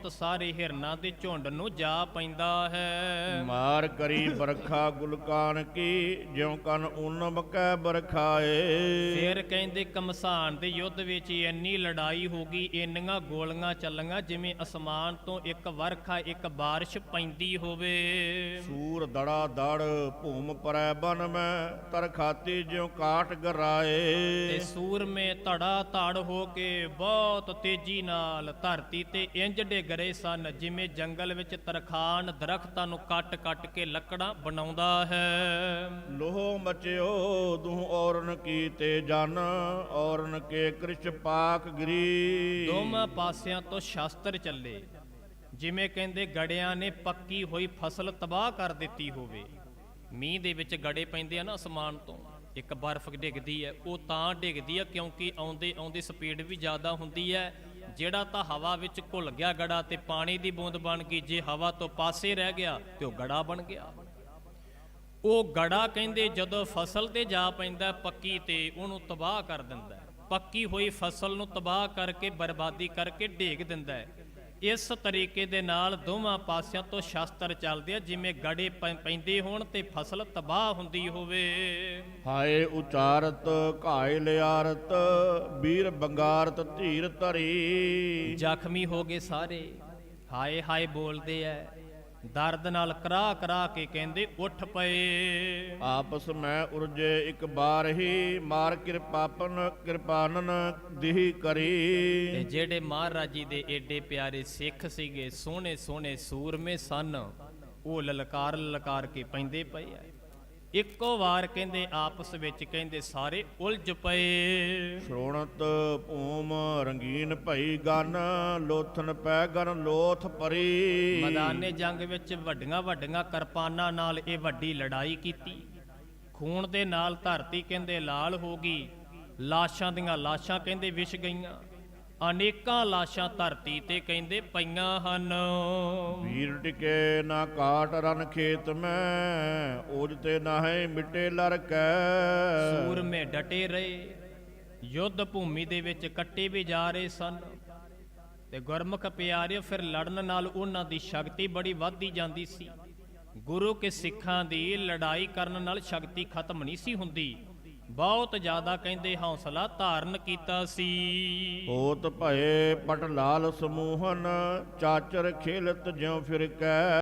ਬਹੁਤ ਸਾਰੇ ਹਿਰਨਾਂ ਦੇ ਝੁੰਡ ਨੂੰ ਜਾ ਪੈਂਦਾ ਹੈ। ਮਾਰ ਕਰੀ ਬਰਖਾ ਗੁਲਕਾਨ ਕੀ ਜਿਉ ਕਨ ਉਨਮ ਕੈ ਬਰਖਾਏ ਫਿਰ ਕਹਿੰਦੇ ਕਮਸਾਨ ਦੇ ਯੁੱਧ ਵਿੱਚ ਇੰਨੀ ਲੜਾਈ ਹੋ ਗਈ ਇੰਨੀਆਂ ਗੋਲੀਆਂ ਚੱਲੀਆਂ ਜਿਵੇਂ ਅਸਮਾਨ ਤੋਂ ਇੱਕ ਵਰਖਾ ਇੱਕ ਬਾਰਿਸ਼ ਪੈਂਦੀ ਹੋਵੇ। ਸੂਰ ਦੜਾ ਦੜ ਭੂਮ ਪਰੈ ਬਨ ਮੈਂ ਤਰ ਖਾਤੀ ਜਿਉ ਕਾਟ ਗਰਾਏ। ਤੇ ਸੂਰਮੇ ਧੜਾ ਧੜ ਹੋ ਕੇ ਬਹੁਤ ਤੇਜ਼ੀ ਨਾਲ ਧਰਤੀ ਤੇ ਇੰਜ ਡਿੱਗ ਰਹੇ ਸਨ ਜਿਵੇਂ ਜੰਗਲ ਵਿੱਚ ਤਰਖਾਨ ਦਰਖਤਾਂ ਨੂੰ ਕੱਟ-ਕੱਟ ਕੇ ਲੱਕੜਾਂ ਬਣਾਉਂਦਾ ਹੈ। ਲੋਹ ਮਚਿਓ ਦੂਹ ਔਰਨ ਕੀ ਤੇ ਜਨ ਔਰਨ ਕੇ ਕ੍ਰਿਸ਼ ਪਾਕ ਗਰੀ। ਦੋਵਾਂ ਪਾਸਿਆਂ ਤੋਂ ਸ਼ਾਸਤਰ ਚੱਲੇ ਜਿਵੇਂ ਕਹਿੰਦੇ ਗੜਿਆਂ ਨੇ ਪੱਕੀ ਹੋਈ ਫਸਲ ਤਬਾਹ ਕਰ ਦਿੱਤੀ ਹੋਵੇ। ਮੀਂਹ ਦੇ ਵਿੱਚ ਗੜੇ ਪੈਂਦੇ ਆ ਨਾ ਅਸਮਾਨ ਤੋਂ ਇੱਕ ਬਰਫ਼ ਡਿੱਗਦੀ ਹੈ ਉਹ ਤਾਂ ਡਿੱਗਦੀ ਹੈ ਕਿਉਂਕਿ ਆਉਂਦੇ ਆਉਂਦੀ ਸਪੀਡ ਵੀ ਜ਼ਿਆਦਾ ਹੁੰਦੀ ਹੈ ਜਿਹੜਾ ਤਾਂ ਹਵਾ ਵਿੱਚ ਘੁਲ ਗਿਆ ਗੜਾ ਤੇ ਪਾਣੀ ਦੀ ਬੂੰਦ ਬਣ ਗਈ, ਜੇ ਹਵਾ ਤੋਂ ਪਾਸੇ ਰਹਿ ਗਿਆ ਤੇ ਉਹ ਗੜਾ ਬਣ ਗਿਆ। ਉਹ ਗੜਾ ਕਹਿੰਦੇ ਜਦੋਂ ਫਸਲ ਤੇ ਜਾ ਪੈਂਦਾ, ਪੱਕੀ ਤੇ ਉਹਨੂੰ ਤਬਾਹ ਕਰ ਦਿੰਦਾ। ਪੱਕੀ ਹੋਈ ਫਸਲ ਨੂੰ ਤਬਾਹ ਕਰਕੇ, ਬਰਬਾਦੀ ਕਰਕੇ ਢੇਗ ਦਿੰਦਾ ਹੈ। ਇਸ ਤਰੀਕੇ ਦੇ ਨਾਲ ਦੋਵਾਂ ਪਾਸਿਆਂ ਤੋਂ ਸ਼ਾਸਤਰ ਚੱਲਦੇ ਆ ਜਿਵੇਂ ਗੜੇ ਪੈਂਦੇ ਹੋਣ ਤੇ ਫਸਲ ਤਬਾਹ ਹੁੰਦੀ ਹੋਵੇ। ਹਾਏ ਉਚਾਰਤ ਘਾਇ ਲਿਆਰਤ ਵੀਰ ਬੰਗਾਰਤ ਧੀਰ ਧਰੀ। ਜ਼ਖਮੀ ਹੋ ਗਏ ਸਾਰੇ। ਹਾਏ ਹਾਏ ਬੋਲਦੇ ਐ ਦਰਦ ਨਾਲ ਕਰਾ ਕਰਾ ਕੇ ਕਹਿੰਦੇ ਉੱਠ ਪਏ। ਆਪਸ ਮੈਂ ਉਰਜੇ ਇੱਕ ਬਾਰ ਹੀ ਮਾਰ ਕਿਰਪਾਪਨ ਕਿਰਪਾਨਨ ਦਿਹੀ ਤੇ ਕਰੀ ਜਿਹੜੇ ਮਹਾਰਾਜ ਜੀ ਦੇ ਏਡੇ ਪਿਆਰੇ ਸਿੱਖ ਸੀਗੇ ਸੋਹਣੇ ਸੋਹਣੇ ਸੂਰਮੇ ਸਨ ਉਹ ਲਲਕਾਰ ਲਲਕਾਰ ਕੇ ਪੈਂਦੇ ਪਏ ਆ। ਇੱਕੋ ਵਾਰ ਕਹਿੰਦੇ ਆਪਸ ਵਿੱਚ ਕਹਿੰਦੇ ਸਾਰੇ ਉਲਝ ਪਏ। ਸ਼੍ਰੋਣਤ ਭੂਮ ਰੰਗੀਨ ਭਈ ਗਨ ਲੋਥਨ ਪੈ ਗਨ ਲੋਥ ਪਰੀ ਮੈਦਾਨੇ ਜੰਗ ਵਿੱਚ ਵੱਡੀਆਂ ਵੱਡੀਆਂ ਕਿਰਪਾਨਾਂ ਨਾਲ ਇਹ ਵੱਡੀ ਲੜਾਈ ਕੀਤੀ। ਖੂਨ ਦੇ ਨਾਲ ਧਰਤੀ ਕਹਿੰਦੇ ਲਾਲ ਹੋ ਗਈ। ਲਾਸ਼ਾਂ ਦੀਆਂ ਲਾਸ਼ਾਂ ਕਹਿੰਦੇ ਵਿਛ ਗਈਆਂ। ਅਨੇਕਾਂ ਲਾਸ਼ਾਂ ਧਰਤੀ ਤੇ ਕਹਿੰਦੇ ਪਈਆਂ ਹਨ। ਵੀਰ ਟਿਕੇ ਨਾ ਕਾਟ ਰਨ ਖੇਤ ਮੈਂ ਉਜ ਤੇ ਨਾਹੇ ਮਿਟੇ ਲਰਕੈ ਸੂਰਮੇ ਡਟੇ ਰਹੇ, ਯੁੱਧ ਭੂਮੀ ਦੇ ਵਿੱਚ ਕੱਟੇ ਵੀ ਜਾ ਰਹੇ ਸਨ। ਤੇ ਗੁਰਮੁਖ ਪਿਆਰਿਓ, ਫਿਰ ਲੜਨ ਨਾਲ ਉਹਨਾਂ ਦੀ ਸ਼ਕਤੀ ਬੜੀ ਵੱਧਦੀ ਜਾਂਦੀ ਸੀ। ਗੁਰੂ ਕੇ ਸਿੱਖਾਂ ਦੀ ਲੜਾਈ ਕਰਨ ਨਾਲ ਸ਼ਕਤੀ ਖਤਮ ਨਹੀਂ ਸੀ ਹੁੰਦੀ। ਬਹੁਤ ਜ਼ਿਆਦਾ ਕਹਿੰਦੇ ਹੌਸਲਾ ਧਾਰਨ ਕੀਤਾ ਸੀ। ਹੋਤ ਭਏ ਪਟ ਲਾਲ ਸਮੂਹਨ, ਚਾਚਰ ਖੇਲਤ ਜਿਉ ਫਿਰ ਕੈ